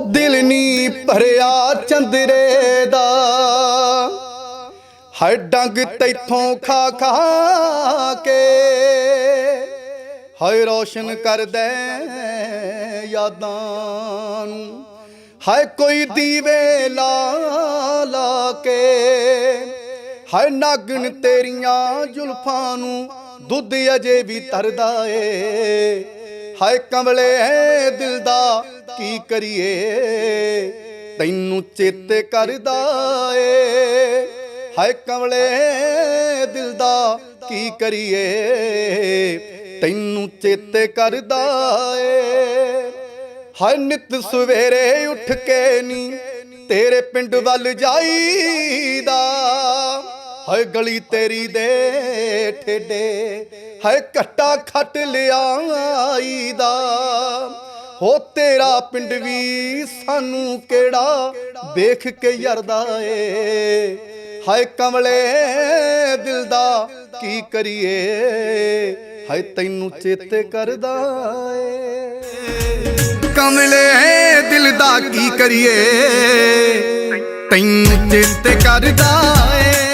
ਦਿਲ ਨੀ ਭਰਿਆ ਚੰਦਰੇ ਦਾ। ਹਰ ਡੰਗ ਤੈਥੋਂ ਖਾ ਖਾ ਕੇ, ਹਾਏ ਰੋਸ਼ਨ ਕਰਦਾ ਯਾਦਾਂ ਨੂੰ। ਹਾਏ ਕੋਈ ਦੀਵੇ ਲਾ ਲਾ ਕੇ, ਹਾਏ ਨਾਗਣ ਤੇਰੀਆਂ ਜ਼ੁਲਫਾਂ ਨੂੰ ਦੁੱਧ ਅਜੇ ਵੀ ਤਰਦਾ ਏ। ਹਾਏ ਕਮਲੇ ਦਿਲ ਦਾ ਕੀ ਕਰੀਏ? ਤੈਨੂੰ ਚੇਤੇ ਕਰਦਾ ਏ। ਹਾਏ ਕਮਲੇ ਦਿਲ ਦਾ ਕੀ ਕਰੀਏ? ਤੈਨੂੰ ਚੇਤੇ ਕਰਦਾ ਏ। ਹਾਏ ਨਿਤ ਸਵੇਰੇ ਉੱਠ ਕੇ ਨੀ ਤੇਰੇ ਪਿੰਡ ਵੱਲ ਜਾਈਦਾ। ਹਾਏ ਗਲੀ ਤੇਰੀ ਦੇ ਠੇਡੇ ਹਾਏ ਕੱਟਾ ਖੱਟ ਲਿਆਈ ਦਾ। ਹੋ ਤੇਰਾ ਪਿੰਡ ਵੀ ਸਾਨੂੰ ਕਿਹੜਾ? ਵੇਖ ਕੇ ਯਰਦਾ ਏ। ਹਾਏ ਕਮਲੇ ਦਿਲ ਦਾ ਕੀ ਕਰੀਏ? ਹਾਏ ਤੈਨੂੰ ਚੇਤੇ ਕਰਦਾ ਏ। ਕਮਲੇ ਦਿਲ ਦਾ ਕੀ ਕਰੀਏ? ਤੈਨੂੰ ਚੇਤੇ ਕਰਦਾ ਏ।